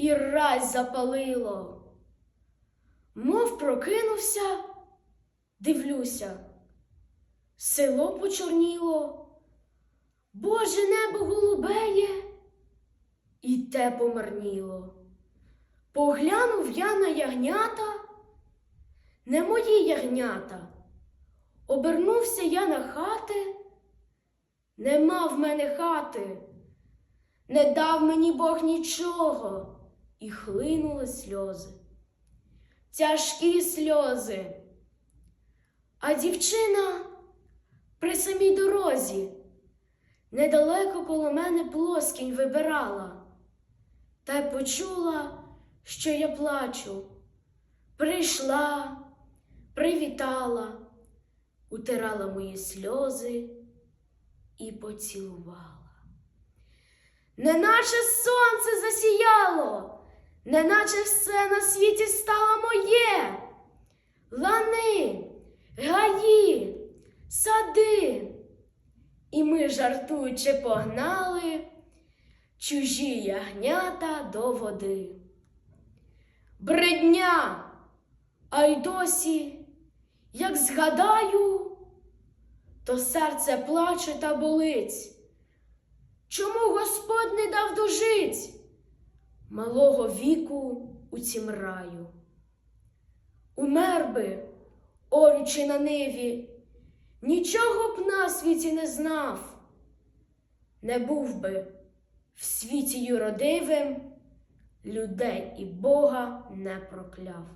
і раз запалило. Мов прокинувся, дивлюся, село почорніло, Боже небо голубеє, і те помарніло. Поглянув я на ягнята, не мої ягнята. Обернувся я на хати, нема в мене хати, не дав мені Бог нічого, і хлинули сльози, тяжкі сльози. А дівчина при самій дорозі недалеко коло мене плоскінь вибирала, та й почула, що я плачу. Прийшла, привітала, утирала мої сльози і поцілувала. Неначе сонце засіяло, неначе все на світі стало моє. Лани, гаї, сади. І ми, жартуючи, погнали чужі ягнята до води. Бредня, а й досі, як згадаю, то серце плаче та болить. Чому Господь не дав малого віку у цім раю? Умер би, орючи на ниві, нічого б на світі не знав, не був би в світі юродивим, людей і Бога не прокляв.